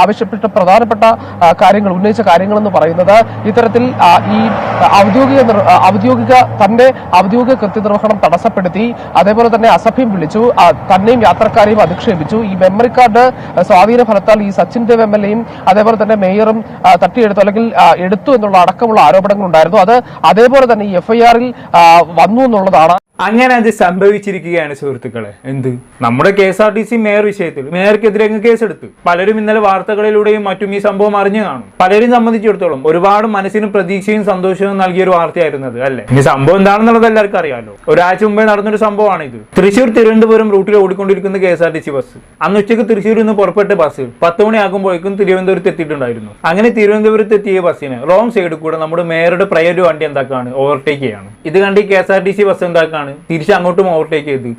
ആവശ്യപ്പെട്ട പ്രധാനപ്പെട്ട കാര്യങ്ങൾ ഉന്നയിച്ച കാര്യങ്ങളെന്ന് പറയുന്നത് ഇത്തരത്തിൽ ഈ ഔദ്യോഗിക ഔദ്യോഗിക തന്റെ ഔദ്യോഗിക കൃത്യനിർവഹണം തടസ്സപ്പെടുത്തി അതേപോലെ തന്നെ അസഭ്യം വിളിച്ചു തന്നെയും യാത്രക്കാരെയും അധിക്ഷേപിച്ചു. ഈ മെമ്മറി കാർഡ് സ്വാധീന ഫലത്താൽ ഈ സച്ചിൻ ദേവ് എം എൽ അതേപോലെ തന്നെ മേയറും തട്ടിയെടുത്തു അല്ലെങ്കിൽ എടുത്തു എന്നുള്ള അടക്കമുള്ള ആരോപണങ്ങൾ ഉണ്ടായിരുന്നു അത് അതേപോലെ തന്നെ ഈ എഫ്ഐആറിൽ വന്നു എന്നുള്ളതാണ്. അങ്ങനെ അത് സംഭവിച്ചിരിക്കുകയാണ് സുഹൃത്തുക്കളെ. എന്ത്? നമ്മുടെ K S R T C mayor വിഷയത്തിൽ. മേയർക്കെതിരെ അങ്ങ് കേസെടുത്തു. പലരും ഇന്നലെ വാർത്തകളിലൂടെയും മറ്റും ഈ സംഭവം അറിഞ്ഞു കാണും. പലരും സംബന്ധിച്ചിടത്തോളം ഒരുപാട് മനസ്സിന് പ്രതീക്ഷയും സന്തോഷവും നൽകിയ ഒരു വാർത്തയായിരുന്നത് അല്ലേ? ഇനി സംഭവം എന്താണെന്നുള്ളത് എല്ലാവർക്കും അറിയാമല്ലോ ഒരാഴ്ച മുമ്പേ നടന്നൊരു സംഭവമാണ് ഇത് തൃശ്ശൂർ തിരുവനന്തപുരം റൂട്ടിൽ ഓടിക്കൊണ്ടിരിക്കുന്ന K S R T C bus. അന്ന് ഉച്ചയ്ക്ക് തൃശ്ശൂരിൽ നിന്ന് പുറപ്പെട്ട ബസ് പത്ത് മണിയാകുമ്പോഴേക്കും തിരുവനന്തപുരത്ത് എത്തിയിട്ടുണ്ടായിരുന്നു. അങ്ങനെ തിരുവനന്തപുരത്ത് എത്തിയ ബസ്സിന് റോങ് സൈഡിൽ കൂടെ നമ്മുടെ മേയറുടെ പ്രൈവറ്റ് വണ്ടി എന്താക്കാണ്? ഓവർടേക്ക് ചെയ്യാണ്. ഇത് കണ്ട് K S R T C bus എന്താക്കാണ്? തിരിച്ച് അങ്ങോട്ടും ഓവർടേക്ക് ചെയ്ത്.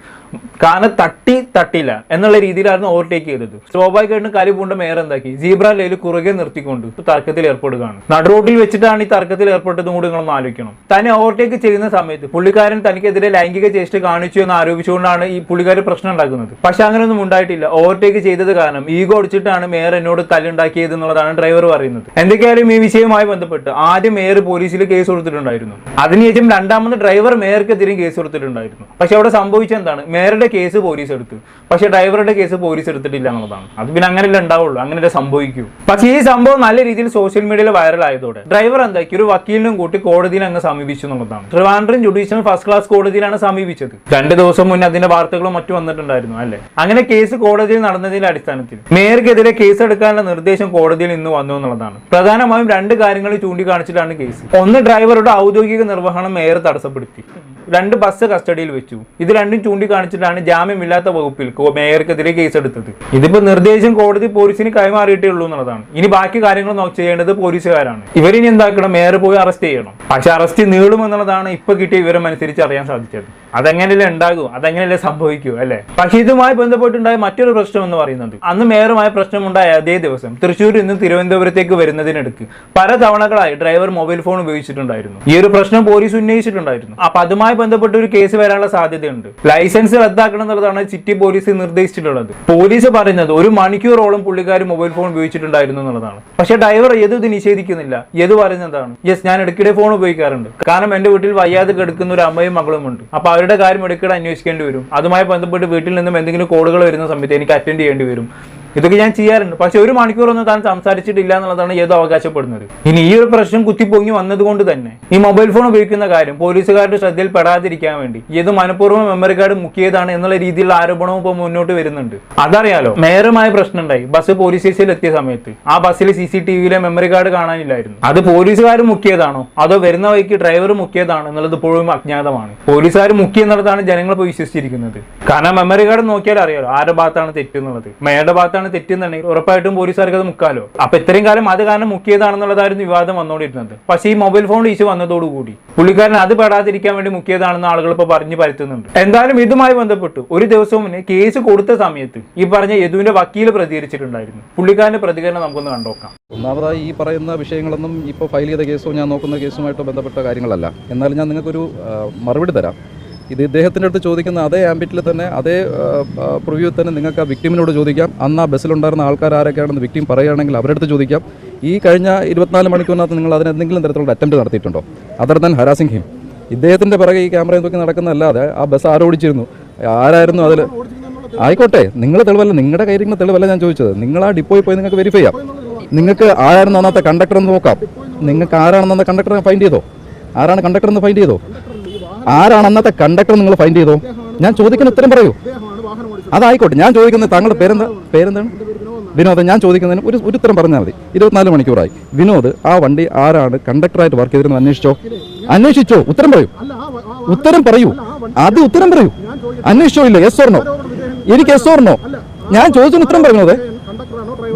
കാരണം തട്ടി തട്ടില്ല എന്നുള്ള രീതിയിലായിരുന്നു ഓവർടേക്ക് ചെയ്തത്. സ്വാഭാവികമായിട്ടും കലി പൂണ്ട മേയർ എന്താക്കി. സീബ്ര ലൈൽ കുറുകെ നിർത്തിക്കൊണ്ട് തർക്കത്തിൽ ഏർപ്പെടുകയാണ്. നടുറോട്ടിൽ വെച്ചിട്ടാണ് ഈ തർക്കത്തിൽ ഏർപ്പെട്ടതും കൂടി നിങ്ങളൊന്ന് ആലോചിക്കണം. തന്നെ ഓവർടേക്ക് ചെയ്യുന്ന സമയത്ത് പുള്ളിക്കാരൻ തനിക്കെതിരെ ലൈംഗിക ചേഷ്ട കാണിച്ചു എന്ന് ആരോപിച്ചുകൊണ്ടാണ് ഈ പുള്ളിക്കാരൻ പ്രശ്നം ഉണ്ടാക്കുന്നത്. പക്ഷെ അങ്ങനെയൊന്നും ഉണ്ടായിട്ടില്ല. ഓവർടേക്ക് ചെയ്തത് കാരണം ഈഗോ അടിച്ചിട്ടാണ് മേയർ എന്നോട് തല്ലുണ്ടാക്കിയത് എന്നുള്ളതാണ് ഡ്രൈവർ പറയുന്നത്. എന്തൊക്കെയായാലും ഈ വിഷയവുമായി ബന്ധപ്പെട്ട് ആദ്യം മേയർ പോലീസിൽ കേസ് കൊടുത്തിട്ടുണ്ടായിരുന്നു. അതിനുശേഷം രണ്ടാമത് ഡ്രൈവർ മേയർക്കെതിരെയും കേസ് കൊടുത്തിട്ടുണ്ടായിരുന്നു. പക്ഷെ അവിടെ സംഭവിച്ചത് മേയറുടെ കേസ് പോലീസ് എടുത്തു. പക്ഷെ ഡ്രൈവറുടെ കേസ് പോലീസ് എടുത്തിട്ടില്ല എന്നുള്ളതാണ്. അത് പിന്നെ അങ്ങനെയല്ല ഉണ്ടാവുള്ളൂ. അങ്ങനെ സംഭവിക്കൂ. പക്ഷേ ഈ സംഭവം നല്ല രീതിയിൽ സോഷ്യൽ മീഡിയയിൽ വൈറൽ ആയതോടെ ഡ്രൈവർ എന്താക്കി? ഒരു വക്കീലിനും കൂട്ടി കോടതിയിൽ അങ്ങ് സമീപിച്ചു എന്നുള്ളതാണ്. ട്രിവാൻഡ്രം ജുഡീഷ്യൽ ഫസ്റ്റ് ക്ലാസ് കോടതിയിലാണ് സമീപിച്ചത്. രണ്ട് ദിവസം മുന്നേ അതിന്റെ വാർത്തകളും മറ്റും വന്നിട്ടുണ്ടായിരുന്നു അല്ലെ? അങ്ങനെ കേസ് കോടതിയിൽ നടന്നതിന്റെ അടിസ്ഥാനത്തിൽ മേയർക്കെതിരെ കേസ് എടുക്കാനുള്ള നിർദ്ദേശം കോടതിയിൽ നിന്ന് വന്നു എന്നുള്ളതാണ്. പ്രധാനമായും രണ്ട് കാര്യങ്ങൾ ചൂണ്ടിക്കാണിച്ചിട്ടാണ് കേസ് ഒന്ന് ഡ്രൈവറുടെ ഔദ്യോഗിക നിർവഹണം മേയർ തടസ്സപ്പെടുത്തി. രണ്ട് ബസ് കസ്റ്റഡിയിൽ വെച്ചു. ഇത് രണ്ടും ചൂണ്ടിക്കാണിച്ചിട്ടാണ് ജാമ്യമില്ലാത്ത വകുപ്പിൽ മേയർക്കെതിരെ കേസെടുത്തത്. ഇതിപ്പോ നിർദ്ദേശം കോടതി പോലീസിന് കൈമാറിയിട്ടേ ഉള്ളൂ എന്നുള്ളതാണ്. ഇനി ബാക്കി കാര്യങ്ങൾ നോക്കി ചെയ്യേണ്ടത് പോലീസുകാരാണ്. ഇവരിനി എന്താക്കണം? മേയർ പോയി അറസ്റ്റ് ചെയ്യണം. പക്ഷെ അറസ്റ്റ് നീളുമെന്നുള്ളതാണ് ഇപ്പൊ കിട്ടിയ വിവരം അനുസരിച്ച് അറിയാൻ സാധിച്ചത്. അതെങ്ങനെയല്ലേ ഉണ്ടാകൂ? അതെങ്ങനെയല്ലേ സംഭവിക്കൂ? അല്ലെ? പക്ഷെ ഇതുമായി ബന്ധപ്പെട്ടുണ്ടായ മറ്റൊരു പ്രശ്നം എന്ന് പറയുന്നത് അന്ന് മേയറുമായ പ്രശ്നമുണ്ടായ അതേ ദിവസം തൃശ്ശൂരിൽ നിന്ന് തിരുവനന്തപുരത്തേക്ക് വരുന്നതിനിടയ്ക്ക് പല തവണകളായി ഡ്രൈവർ മൊബൈൽ ഫോൺ ഉപയോഗിച്ചിട്ടുണ്ടായിരുന്നു. ഈ ഒരു പ്രശ്നം പോലീസ് ഉന്നയിച്ചിട്ടുണ്ടായിരുന്നു. അപ്പൊ അതുമായി ബന്ധപ്പെട്ട് ഒരു കേസ് വരാനുള്ള സാധ്യതയുണ്ട്. ലൈസൻസ് റദ്ദാക്കണം എന്നുള്ളതാണ് സിറ്റി പോലീസ് നിർദ്ദേശിച്ചിട്ടുള്ളത്. പോലീസ് പറയുന്നത് ഒരു മണിക്കൂറോളം പുള്ളിക്കാർ മൊബൈൽ ഫോൺ ഉപയോഗിച്ചിട്ടുണ്ടായിരുന്നു എന്നുള്ളതാണ്. പക്ഷെ ഡ്രൈവർ ഏത് ഇത് നിഷേധിക്കുന്നില്ല. ഏത് പറയുന്നതാണ്? യെസ് ഞാൻ ഇടയ്ക്കിടെ ഫോൺ ഉപയോഗിക്കാറുണ്ട്. കാരണം എന്റെ വീട്ടിൽ വയ്യാതെ കിടക്കുന്ന ഒരു അമ്മയും മകളും ഉണ്ട്. അപ്പൊ അവരുടെ കാര്യം ഇടയ്ക്കിടെ അന്വേഷിക്കേണ്ടി വരും. അതുമായി ബന്ധപ്പെട്ട് വീട്ടിൽ നിന്നും എന്തെങ്കിലും കോളുകൾ വരുന്ന സമയത്ത് എനിക്ക് അറ്റൻഡ് ചെയ്യേണ്ടി വരും. ഇതൊക്കെ ഞാൻ ചെയ്യാറുണ്ട്. പക്ഷെ ഒരു മണിക്കൂറൊന്നും താൻ സംസാരിച്ചിട്ടില്ല എന്നുള്ളതാണ് ഏതോ അവകാശപ്പെടുന്നത്. ഇനി ഈ ഒരു പ്രശ്നം കുത്തിപ്പൊങ്ങി വന്നതുകൊണ്ട് തന്നെ ഈ മൊബൈൽ ഫോൺ ഉപയോഗിക്കുന്ന കാര്യം പോലീസുകാരുടെ ശ്രദ്ധയിൽ പെടാതിരിക്കാൻ വേണ്ടി ഏത് മനഃപൂർവം മെമ്മറി കാർഡ് മുക്കിയതാണ് എന്നുള്ള രീതിയിലുള്ള ആരോപണവും ഇപ്പോൾ മുന്നോട്ട് വരുന്നുണ്ട്. അതറിയാലോ മേയറുമായ പ്രശ്നം ഉണ്ടായി ബസ് പോലീസ് സ്റ്റേഷനിൽ എത്തിയ സമയത്ത്. ആ ബസ്സിൽ സി സി ടി വിയിലെ മെമ്മറി കാർഡ് കാണാനില്ലായിരുന്നു. അത് പോലീസുകാർ മുക്കിയതാണോ? അതോ വരുന്ന വഴിക്ക് ഡ്രൈവർ മുക്കിയതാണോ എന്നുള്ളത് ഇപ്പോഴും അജ്ഞാതമാണ്. പോലീസുകാർ മുക്കി എന്നുള്ളതാണ് ജനങ്ങൾ ഇപ്പോൾ വിശ്വസിച്ചിരിക്കുന്നത്. കാരണം മെമ്മറി കാർഡ് നോക്കിയാൽ അറിയാലോ ആരുടെ ഭാഗത്താണ് തെറ്റെന്നുള്ളത്? മേയറുടെ ഭാഗത്താണ് തെറ്റെന്നുണ്ടെങ്കിൽ ഉറപ്പായിട്ടും പോലീസുകാർക്ക് അത് മുക്കാലോ. അപ്പൊ ഇത്രയും കാലം അത് കാരണം മുക്കിയതാണെന്നുള്ളതായിരുന്നു വിവാദം വന്നുകൊണ്ടിരുന്നത്. പക്ഷേ ഈ മൊബൈൽ ഫോൺ ഇഷ്യൂ വന്നതോടുകൂടി പുള്ളിക്കാരൻ അത് പെടാതിരിക്കാൻ വേണ്ടി മുക്കിയതാണെന്ന് ആളുകൾ ഇപ്പോൾ പറഞ്ഞു പരത്തുന്നുണ്ട്. എന്തായാലും ഇതുമായി ബന്ധപ്പെട്ട്. ഒരു ദിവസം മുന്നേ കേസ് കൊടുത്ത സമയത്ത് ഈ പറഞ്ഞ യദുവിന്റെ വക്കീൽ പ്രതികരിച്ചിട്ടുണ്ടായിരുന്നു. പുള്ളിക്കാരന്റെ പ്രതികരണം നമുക്കൊന്ന് കണ്ടോക്കാം. ഒന്നാമതായി ഈ പറയുന്ന വിഷയങ്ങളൊന്നും ഇപ്പോൾ ഫയൽ ചെയ്ത കേസോ ഞാൻ നോക്കുന്ന കേസുമായിട്ട് ബന്ധപ്പെട്ട കാര്യങ്ങളല്ല. എന്നാലും ഞാൻ നിങ്ങൾക്കൊരു മറുപടി തരാം. ഇത് ഇദ്ദേഹത്തിന്റെ അടുത്ത് ചോദിക്കുന്ന അതേ ആംബിറ്റിൽ തന്നെ അതേ പ്രിവ്യൂ തന്നെ നിങ്ങൾക്ക് ആ വിക്ടിമിനോട് ചോദിക്കാം. അന്ന് ആ ബസ്സിലുണ്ടായിരുന്ന ആൾക്കാർ ആരൊക്കെയാണെന്ന് വിക്ടിം പറയുകയാണെങ്കിൽ അവരുടെ അടുത്ത് ചോദിക്കാം. ഈ കഴിഞ്ഞ ഇരുപത്തിനാല് മണിക്കൂറിനകത്ത് നിങ്ങൾ അതിന് എന്തെങ്കിലും തരത്തിലുള്ള അറ്റംപ്റ്റ് നടത്തിയിട്ടുണ്ടോ? അതർ ദാൻ ഹരാസിംഗ് ഹിം ഇദ്ദേഹത്തിന്റെ പിറകെ ഈ ക്യാമറ നോക്കി നടക്കുന്നതല്ലാതെ ആ ബസ് ആരോടിച്ചിരുന്നു ആരായിരുന്നു അതിൽ? ആയിക്കോട്ടെ നിങ്ങൾ തെളിവല്ല നിങ്ങളുടെ കയ്യിരിക്കുന്ന തെളിവല്ല ഞാൻ ചോദിച്ചത്. നിങ്ങൾ ആ ഡിപ്പോയിൽ പോയി നിങ്ങൾക്ക് വെരിഫൈ ചെയ്യാം. നിങ്ങൾക്ക് ആരായിരുന്നു അന്നത്തെ കണ്ടക്ടർ എന്ന് നോക്കാം. നിങ്ങൾക്ക് ആരാണെന്ന് കണ്ടക്ടറെ ഫൈൻഡ് ചെയ്തോ? ആരാണ് കണ്ടക്ടർ എന്ന് ഫൈൻഡ് ചെയ്തോ? ആരാണ് അന്നത്തെ കണ്ടക്ടർ നിങ്ങൾ ഫൈൻഡ് ചെയ്തോ? ഞാൻ ചോദിക്കുന്ന ഉത്തരം പറയൂ. അതായിക്കോട്ടെ ഞാൻ ചോദിക്കുന്നത് താങ്കളുടെ പേരെന്താ? പേരെന്താണ്? വിനോദ് ഞാൻ ചോദിക്കുന്നതിന് ഒരു ഒരു ഉത്തരം പറഞ്ഞാൽ മതി. ഇരുപത്തിനാല് മണിക്കൂറായി. വിനോദ് ആ വണ്ടി ആരാണ് കണ്ടക്ടറായിട്ട് വർക്ക് ചെയ്തിരുന്നത് അന്വേഷിച്ചോ? അന്വേഷിച്ചോ ഉത്തരം പറയൂ. ഉത്തരം പറയൂ. അത് ഉത്തരം പറയൂ. അന്വേഷിച്ചോ ഇല്ല? എസ് ഓർണോ എനിക്ക് എസ് ഓർണോ ഞാൻ ചോദിച്ചതിന് ഉത്തരം പറയുന്നത്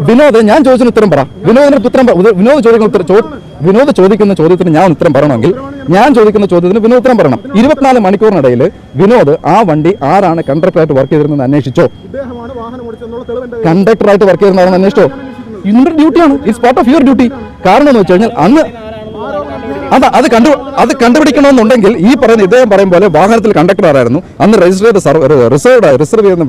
വിനോദ്. ഞാൻ ചോദിച്ചതിന് ഉത്തരം പറ. വിനോദിന് ഉത്തരം വിനോദ് ചോദിക്കുന്ന ഉത്തരം വിനോദ് ചോദിക്കുന്ന ചോദ്യത്തിന് ഞാൻ ഉത്തരം പറയണമെങ്കിൽ ഞാൻ ചോദിക്കുന്ന ചോദ്യത്തിന് വിനോദ് ഉത്തരം പറയണം. ഇരുപത്തിനാല് മണിക്കൂറിനിടയിൽ വിനോദ് ആ വണ്ടി ആരാണ് കണ്ടക്ടറായിട്ട് വർക്ക് ചെയ്തിരുന്നത് അന്വേഷിച്ചോ? കണ്ടക്ടറായിട്ട് വർക്ക് ചെയ്തിരുന്നതെന്ന് അന്വേഷിച്ചോ? ഇന്നൊരു ഡ്യൂട്ടിയാണ് it's part of your duty കാരണം എന്ന് വെച്ച് കഴിഞ്ഞാൽ അന്ന് അതാ അത് കണ്ടു അത് കണ്ടുപിടിക്കണമെന്നുണ്ടെങ്കിൽ ഈ പറയുന്ന ഇദ്ദേഹം പറയും പോലെ വാഹനത്തിൽ കണ്ടക്ടർ ആരായിരുന്നു? അന്ന് രജിസ്റ്റർ ചെയ്ത റിസർവ് റിസർവ് റിസർവ് ചെയ്യുന്ന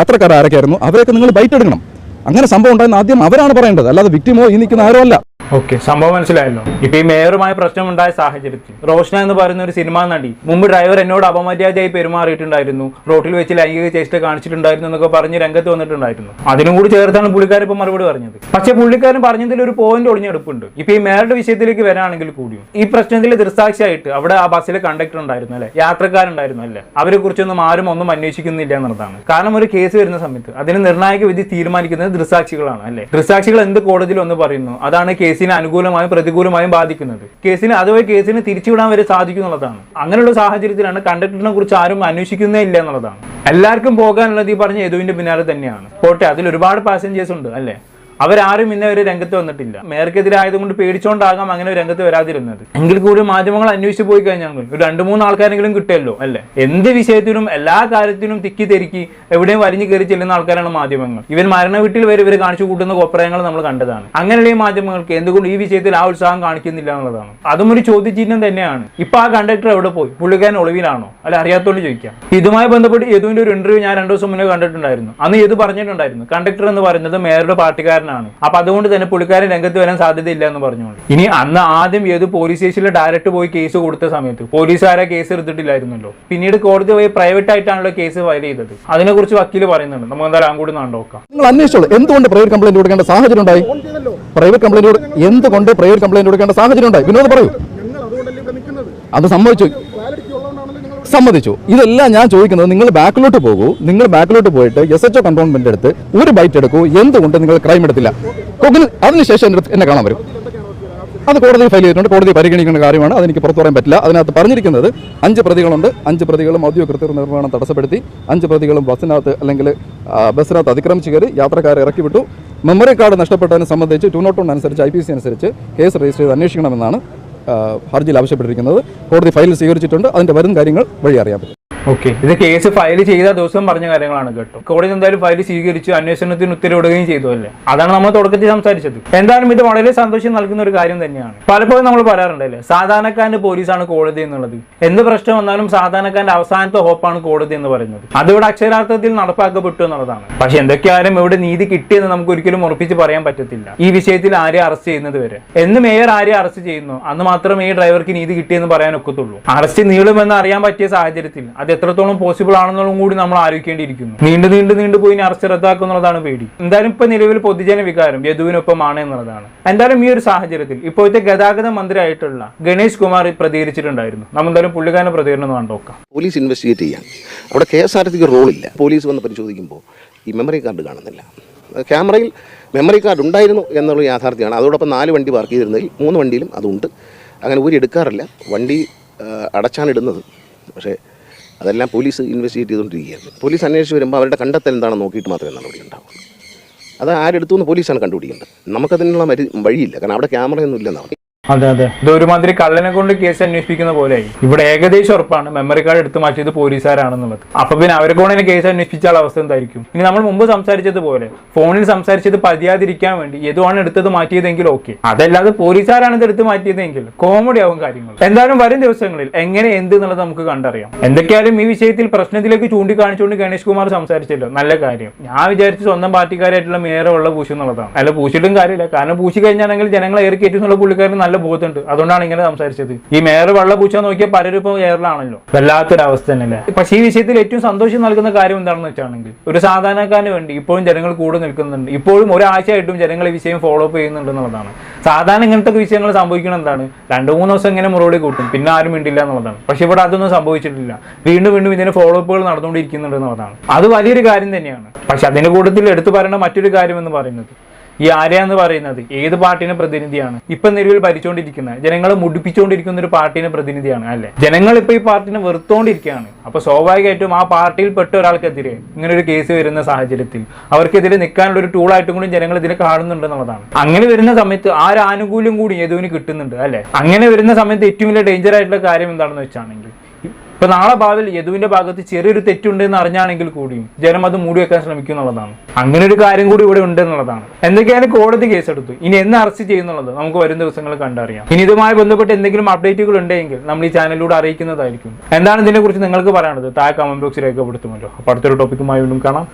ആരൊക്കെ ആയിരുന്നു അവരെയൊക്കെ നിങ്ങൾ ബൈറ്റ് എടുക്കണം. അങ്ങനെ സംഭവം ഉണ്ടായിരുന്ന ആദ്യം അവരാണ് പറയേണ്ടത്. അല്ലാതെ വിക്ടിമോ ഈ നിൽക്കുന്ന ആരും അല്ല. ഓക്കെ സംഭവം മനസ്സിലായല്ലോ. ഇപ്പൊ ഈ പ്രശ്നം പ്രശ്നമുണ്ടായ സാഹചര്യത്തിൽ. റോഷന എന്ന് പറയുന്ന ഒരു സിനിമാ നടി മുമ്പ് ഡ്രൈവർ എന്നോട് അപമര്യാദയായി പെരുമാറിയിട്ടുണ്ടായിരുന്നു. റോട്ടിൽ വെച്ച് ലൈംഗിക ചേഷ്ട കാണിച്ചിട്ടുണ്ടായിരുന്നു എന്നൊക്കെ പറഞ്ഞ് രംഗത്ത് വന്നിട്ടുണ്ടായിരുന്നു. അതിനും കൂടി ചേർത്താണ് പുള്ളിക്കാരൻ ഇപ്പൊ മറുപടി പറഞ്ഞത്. പക്ഷെ പുള്ളിക്കാരൻ പറഞ്ഞതിൽ ഒരു പോയിന്റ് ഒളിഞ്ഞെടുപ്പുണ്ട്. ഇപ്പൊ ഈ മേയറുടെ വിഷയത്തിലേക്ക് വരാണെങ്കിൽ കൂടിയും ഈ പ്രശ്നത്തിൽ ദൃസാക്ഷിയായിട്ട് അവിടെ ആ ബസ്സിലെ കണ്ടക്ടർ ഉണ്ടായിരുന്നു അല്ലെ? യാത്രക്കാരുണ്ടായിരുന്നു അല്ലെ? അവരെ കുറിച്ചൊന്നും ആരും ഒന്നും അന്വേഷിക്കുന്നില്ല എന്നുള്ളതാണ്. കാരണം ഒരു കേസ് വരുന്ന സമയത്ത് അതിന് നിർണായക വിധി തീരുമാനിക്കുന്നത് ദൃസാക്ഷികളാണ് അല്ലെ? ദൃസാക്ഷികൾ എന്ത് കോടതിയിൽ ഒന്ന് പറയുന്നു? അതാണ് കേസിനെ അനുകൂലമായും പ്രതികൂലമായും ബാധിക്കുന്നത്. കേസിന് അതുവഴി കേസിന് തിരിച്ചുവിടാൻ വരെ സാധിക്കും എന്നുള്ളതാണ് അങ്ങനെയുള്ള സാഹചര്യത്തിലാണ് കണ്ടക്ടറിനെ കുറിച്ച് ആരും അന്വേഷിക്കുന്നേ ഇല്ല എന്നുള്ളതാണ്. എല്ലാവർക്കും പോകാനുള്ളത് ഈ പറഞ്ഞ യദുവിന്റെ പിന്നാലെ തന്നെയാണ്. പോട്ടെ അതിൽ ഒരുപാട് പാസഞ്ചേഴ്സ് ഉണ്ട് അല്ലേ? അവരാരും ഇന്നേ ഒരു രംഗത്ത് വന്നിട്ടില്ല. മേർക്കെതിരായതുകൊണ്ട് പേടിച്ചോണ്ടാകാം അങ്ങനെ ഒരു രംഗത്ത് വരാതിരുന്നത്. എങ്കിൽ കൂടി മാധ്യമങ്ങൾ അന്വേഷിച്ച് പോയി കഴിഞ്ഞാൽ ഒരു രണ്ട് മൂന്ന് ആൾക്കാരെങ്കിലും കിട്ടിയല്ലോ അല്ലേ? എന്ത് വിഷയത്തിനും എല്ലാ കാര്യത്തിനും തിക്കി തെരുക്കി എവിടെയും വലിഞ്ഞു കയറി ചെല്ലുന്ന ആൾക്കാരാണ് മാധ്യമങ്ങൾ. ഇവൻ മരണ വീട്ടിൽ വരെ ഇവർ കാണിച്ചു കൂട്ടുന്ന കൊപ്രയങ്ങൾ നമ്മൾ കണ്ടതാണ്. അങ്ങനെയുള്ള ഈ മാധ്യമങ്ങൾക്ക് എന്തുകൊണ്ട് ഈ വിഷയത്തിൽ ആ ഉത്സാഹം കാണിക്കുന്നില്ല എന്നുള്ളതാണ്. അതും ഒരു ചോദ്യചിഹ്നം തന്നെയാണ്. ഇപ്പൊ ആ കണ്ടക്ടർ എവിടെ പോയി? പുള്ളിക്കാരൻ ഒളിവിലാണോ? അല്ല അറിയാത്തോണ്ട് ചോദിക്കാം. ഇതുമായി ബന്ധപ്പെട്ട് യദുവിന്റെ ഒരു ഇന്റർവ്യൂ ഞാൻ രണ്ടു ദിവസം മുന്നേ കണ്ടിട്ടുണ്ടായിരുന്നു. അന്ന് യദു പറഞ്ഞിട്ടുണ്ടായിരുന്നു. കണ്ടക്ടർ എന്ന് പറയുന്നത് മേയറുടെ പാർട്ടിക്കാരനാണ് അപ്പൊ അതുകൊണ്ട് തന്നെ പുള്ളിക്കാരൻ രംഗത്ത് വരാൻ സാധ്യതയില്ല എന്ന് പറഞ്ഞു ഇനി അന്ന് ആദ്യം ഏത് പോലീസ് സ്റ്റേഷനിൽ ഡയറക്റ്റ് പോയി കേസ് കൊടുത്ത സമയത്ത് പോലീസുകാരെ കേസ് എടുത്തിട്ടില്ലായിരുന്നല്ലോ. പിന്നീട് കോടതി പോയി പ്രൈവറ്റ് ആയിട്ടാണല്ലോ കേസ് ഫയൽ ചെയ്തത്. അതിനെക്കുറിച്ച് വക്കീൽ പറയുന്നുണ്ട്. നമുക്ക് എന്തായാലും അങ്ങോട്ട് നോക്കാം. നിങ്ങൾ അന്വേഷിച്ചോളൂ. എന്തുകൊണ്ട് പ്രൈവറ്റ് കംപ്ലൈന്റ് കൊടുക്കേണ്ട സാഹചര്യം ഉണ്ടായി? പ്രൈവറ്റ് കംപ്ലൈന്റ് എന്തുകൊണ്ട് പ്രൈവറ്റ് കംപ്ലൈന്റ് കൊടുക്കേണ്ട സാഹചര്യം ഉണ്ടായി? വിനോദ് പറയൂ. അത് സമ്മതിച്ചു. സമ്മതിച്ചു. ഇതെല്ലാം ഞാൻ ചോദിക്കുന്നത് നിങ്ങൾ ബാക്കിലോട്ട് പോകൂ. നിങ്ങൾ ബാക്കിലോട്ട് പോയിട്ട് എസ് എച്ച് ഒ കൺട്രോൺമെന്റ് എടുത്ത് ഒരു ബൈറ്റ് എടുക്കൂ. എന്തുകൊണ്ട് നിങ്ങൾ ക്രൈം എടുത്തില്ല? അതിനുശേഷം എന്നെ കാണാൻ വരും. അത് കോടതി ഫയൽ ചെയ്തിട്ടുണ്ട്. കോടതി പരിഗണിക്കുന്ന കാര്യമാണ്. അതെനിക്ക് പുറത്തു പറയാൻ പറ്റില്ല. അതിനകത്ത് പറഞ്ഞിരിക്കുന്നത് അഞ്ച് പ്രതികളുണ്ട്. അഞ്ച് പ്രതികളും ഔദ്യോഗിക കൃത്യ നിർവഹണം തടസ്സപ്പെടുത്തി. അഞ്ച് പ്രതികളും ബസ്സിനകത്ത് അല്ലെങ്കിൽ ബസ്സിനകത്ത് അതിക്രമിച്ച് കയറി യാത്രക്കാരെ ഇറക്കി വിട്ടു. മെമ്മറി കാർഡ് നഷ്ടപ്പെട്ടതിനെ സംബന്ധിച്ച് ടു നോട്ട് വൺ അനുസരിച്ച് ഐ പി സി അനുസരിച്ച് കേസ് രജിസ്റ്റർ ചെയ്ത് അന്വേഷിക്കണമെന്നാണ് ഹർജിയിൽ ആവശ്യപ്പെട്ടിരിക്കുന്നത് കോടതി ഫയൽ സ്വീകരിച്ചിട്ടുണ്ട്. അതിന്റെ വരും കാര്യങ്ങൾ വഴി അറിയാൻ പറ്റും. ഓക്കെ. ഇത് കേസ് ഫയൽ ചെയ്ത ദിവസം പറഞ്ഞ കാര്യങ്ങളാണ് കേട്ടോ. കോടതി എന്തായാലും ഫയൽ സ്വീകരിച്ചു അന്വേഷണത്തിന് ഉത്തരവിടുകയും ചെയ്തു അല്ലേ? അതാണ് നമ്മൾ തുടക്കത്തിൽ സംസാരിച്ചത്. എന്തായാലും ഇത് വളരെ സന്തോഷം നൽകുന്ന ഒരു കാര്യം തന്നെയാണ്. പലപ്പോഴും നമ്മൾ പറയാറുണ്ടല്ലേ സാധാരണക്കാരന്റെ പോലീസാണ് കോടതി എന്നുള്ളത്. എന്ത് പ്രശ്നം വന്നാലും സാധാരണക്കാരന്റെ അവസാനത്തെ ഹോപ്പാണ് കോടതി എന്ന് പറയുന്നത്. അതിവിടെ അക്ഷരാർത്ഥത്തിൽ നടപ്പാക്കപ്പെട്ടു എന്നുള്ളതാണ്. പക്ഷെ എന്തൊക്കെയായാലും ഇവിടെ നീതി കിട്ടിയെന്ന് നമുക്ക് ഒരിക്കലും ഉറപ്പിച്ച് പറയാൻ പറ്റത്തില്ല. ഈ വിഷയത്തിൽ ആരെ അറസ്റ്റ് ചെയ്യുന്നത് വരെ. എന്ന് മേയർ ആരെ അറസ്റ്റ് ചെയ്യുന്നു? അന്ന് മാത്രമേ ഈ ഡ്രൈവർക്ക് നീതി കിട്ടിയെന്ന് പറയാൻ ഒക്കത്തുള്ളൂ അറസ്റ്റ് നീളുമെന്ന് അറിയാൻ പറ്റിയ സാഹചര്യത്തിൽ. അത് എത്രത്തോളം പോസിബിൾ ആണെന്നുള്ളതും കൂടി നമ്മൾ ആലോചിക്കേണ്ടിയിരിക്കുന്നു. നീണ്ടു നീണ്ടു നീണ്ടു പോയി അറസ്റ്റ് അറസ്റ്റ് റദ്ദാക്കുന്നുള്ളതാണ് പേടി. എന്തായാലും ഇപ്പൊ നിലവിൽ പൊതുജന വികാരം യദുവിനൊപ്പമാണ് എന്നുള്ളതാണ്. എന്തായാലും ഈ ഒരു സാഹചര്യത്തിൽ ഇപ്പോഴത്തെ ഗതാഗത മന്ത്രിയായിട്ടുള്ള ഗണേഷ് കുമാർ പ്രതികരിച്ചിട്ടുണ്ടായിരുന്നു. നമ്മൾ എന്തായാലും പുള്ളിക്കാരന്റെ പ്രതികരണം നോക്കാം പോലീസ് ഇൻവെസ്റ്റിഗേറ്റ് ചെയ്യാൻ. അവിടെ കെ എസ് ആർ ടിക്ക് റോളില്ല. പോലീസ് വന്ന് പരിശോധിക്കുമ്പോൾ ഈ മെമ്മറി കാർഡ് കാണുന്നില്ല. ക്യാമറയിൽ മെമ്മറി കാർഡ് ഉണ്ടായിരുന്നു എന്നുള്ള യാഥാർത്ഥ്യമാണ്. അതോടൊപ്പം നാല് വണ്ടി പാർക്ക് ചെയ്തിരുന്നതിൽ മൂന്ന് വണ്ടിയിലും അതുണ്ട്. അങ്ങനെ ഊരി എടുക്കാറില്ല. വണ്ടി അടച്ചാണ് ഇടുന്നത്. പക്ഷേ അതെല്ലാം പോലീസ് ഇൻവെസ്റ്റിഗേറ്റ് ചെയ്തുകൊണ്ടിരിക്കുകയാണ്. പോലീസ് അന്വേഷിച്ച് വരുമ്പോൾ അവരുടെ കണ്ടെത്തൽ എന്താണെന്ന് നോക്കിയിട്ട് മാത്രമേ നടപടി ഉണ്ടാവുള്ളൂ. അത് ആരെടുത്തു എന്ന് പോലീസാണ് കണ്ടുപിടിക്കേണ്ടത്. നമുക്കതിനുള്ള വഴിയില്ല. കാരണം അവിടെ ക്യാമറയൊന്നും ഇല്ലെന്നാണ്. അതെ അതെ. ഇത് ഒരുമാതിരി കള്ളനെ കൊണ്ട് കേസ് അന്വേഷിപ്പിക്കുന്ന പോലെയായി. ഇവിടെ ഏകദേശം ഉറപ്പാണ്. മെമ്മറി കാർഡ് എടുത്ത് മാറ്റിയത് പോലീസുകാരാണെന്നുള്ളത്. അപ്പൊ പിന്നെ അവരെ കൊണ്ട് തന്നെ കേസ് അന്വേഷിപ്പിച്ച അവസ്ഥ എന്തായിരിക്കും? ഇനി നമ്മൾ മുമ്പ് സംസാരിച്ചതുപോലെ ഫോണിൽ സംസാരിച്ചത് പതിയാതിരിക്കാൻ വേണ്ടി ഏതുമാണ് എടുത്തത് മാറ്റിയതെങ്കിൽ ഓക്കെ അതല്ലാതെ പോലീസുകാരാണ് ഇത് എടുത്ത് മാറ്റിയതെങ്കിൽ കോമഡി ആവും കാര്യങ്ങൾ. എന്തായാലും വരും ദിവസങ്ങളിൽ എങ്ങനെ എന്ത് എന്നുള്ളത് നമുക്ക് കണ്ടറിയാം. എന്തൊക്കെയായാലും ഈ വിഷയത്തിൽ പ്രശ്നത്തിലേക്ക് ചൂണ്ടിക്കാണിച്ചുകൊണ്ട് ഗണേഷ് കുമാർ സംസാരിച്ചല്ലോ. നല്ല കാര്യം. ഞാൻ വിചാരിച്ചു സ്വന്തം പാർട്ടിക്കാരായിട്ടുള്ള മേയറുള്ള പൂശി എന്നുള്ളതാണ്. അല്ല പൂശിയിട്ടും കാര്യമില്ല. കാരണം പൂശി കഴിഞ്ഞാണെങ്കിൽ ജനങ്ങളെ ഏറി കയറ്റി എന്നുള്ള പുള്ളിക്കാരന് നല്ല ബോധമുണ്ട് അതുകൊണ്ടാണ് ഇങ്ങനെ സംസാരിച്ചത്. ഈ മേയർ വെള്ള പൂച്ച നോക്കിയാൽ പലരും ഇപ്പോൾ എയറിലാണല്ലോ വല്ലാത്തൊരവസ്ഥ തന്നെയല്ലേ? പക്ഷേ ഈ വിഷയത്തിൽ ഏറ്റവും സന്തോഷം നൽകുന്ന കാര്യം എന്താണെന്ന് വെച്ചാണെങ്കിൽ ഒരു സാധാരണക്കാരന് വേണ്ടി ഇപ്പോഴും ജനങ്ങൾ കൂടെ നിൽക്കുന്നുണ്ട്. ഇപ്പോഴും ഒരാഴ്ചയായിട്ടും ജനങ്ങൾ ഈ വിഷയം ഫോളോ അപ്പ് ചെയ്യുന്നുണ്ട് എന്നുള്ളതാണ്. സാധാരണ ഇങ്ങനത്തെ വിഷയങ്ങൾ സംഭവിക്കണം എന്താണ്? രണ്ട് മൂന്ന് ദിവസം ഇങ്ങനെ മുറവിളി കൂട്ടും. പിന്നെ ആരും മിണ്ടില്ല എന്നുള്ളതാണ്. പക്ഷെ ഇവിടെ അതൊന്നും സംഭവിച്ചിട്ടില്ല. വീണ്ടും വീണ്ടും ഇതിന് ഫോളോ അപ്പുകൾ നടന്നുകൊണ്ടിരിക്കുന്നുണ്ട് എന്നുള്ളതാണ്. അത് വലിയൊരു കാര്യം തന്നെയാണ്. പക്ഷെ അതിന്റെ കൂട്ടത്തിൽ എടുത്തു പറയേണ്ട മറ്റൊരു കാര്യം എന്ന് പറയുന്നത് ഈ ആര്യ എന്ന് പറയുന്നത് ഏത് പാർട്ടിയുടെ പ്രതിനിധിയാണ്? ഇപ്പൊ നിലവിൽ ഭരിച്ചുകൊണ്ടിരിക്കുന്ന ജനങ്ങളെ മുടിപ്പിച്ചുകൊണ്ടിരിക്കുന്ന ഒരു പാർട്ടിയുടെ പ്രതിനിധിയാണ് അല്ലെ? ജനങ്ങൾ ഇപ്പൊ ഈ പാർട്ടിനെ വെറുത്തോണ്ടിരിക്കുകയാണ്. അപ്പൊ സ്വാഭാവികമായിട്ടും ആ പാർട്ടിയിൽ പെട്ട ഒരാൾക്കെതിരെ ഇങ്ങനെ ഒരു കേസ് വരുന്ന സാഹചര്യത്തിൽ അവർക്കെതിരെ നിൽക്കാനുള്ള ഒരു ടൂളായിട്ടും കൂടി ജനങ്ങൾ ഇതിനെ കാണുന്നുണ്ട് എന്നുള്ളതാണ്. അങ്ങനെ വരുന്ന സമയത്ത് ആ ഒരു ആനുകൂല്യം കൂടി യദുവിന് കിട്ടുന്നുണ്ട് അല്ലെ? അങ്ങനെ വരുന്ന സമയത്ത് ഏറ്റവും വലിയ ഡേഞ്ചർ ആയിട്ടുള്ള കാര്യം എന്താണെന്ന് വെച്ചാണെങ്കിൽ ഇപ്പൊ നാളെ ഭാവിയിൽ യദുവിന്റെ ഭാഗത്ത് ചെറിയൊരു തെറ്റുണ്ട് എന്ന് അറിഞ്ഞാണെങ്കിൽ കൂടിയും ജനം അത് മൂടി വെക്കാൻ ശ്രമിക്കും എന്നുള്ളതാണ്. അങ്ങനെ ഒരു കാര്യം കൂടി ഇവിടെ ഉണ്ട് എന്നുള്ളതാണ്. എന്തൊക്കെയാണ് കോടതി കേസെടുത്തു ഇനി എന്ന് അറസ്റ്റ് ചെയ്യുന്നുള്ളത് നമുക്ക് വരും ദിവസങ്ങൾ കണ്ടറിയാം. ഇനി ഇതുമായി ബന്ധപ്പെട്ട് എന്തെങ്കിലും അപ്ഡേറ്റുകൾ ഉണ്ടെങ്കിൽ നമ്മൾ ഈ ചാനലിലൂടെ അറിയിക്കുന്നതായിരിക്കും. എന്താണ് ഇതിനെക്കുറിച്ച് നിങ്ങൾക്ക് പറയാനുള്ളത്? താഴെ കമന്റ് ബോക്സിൽ രേഖപ്പെടുത്തുമല്ലോ. അപ്പോൾ അടുത്തൊരു ടോപ്പിക്കുമായി വീണ്ടും കാണാം.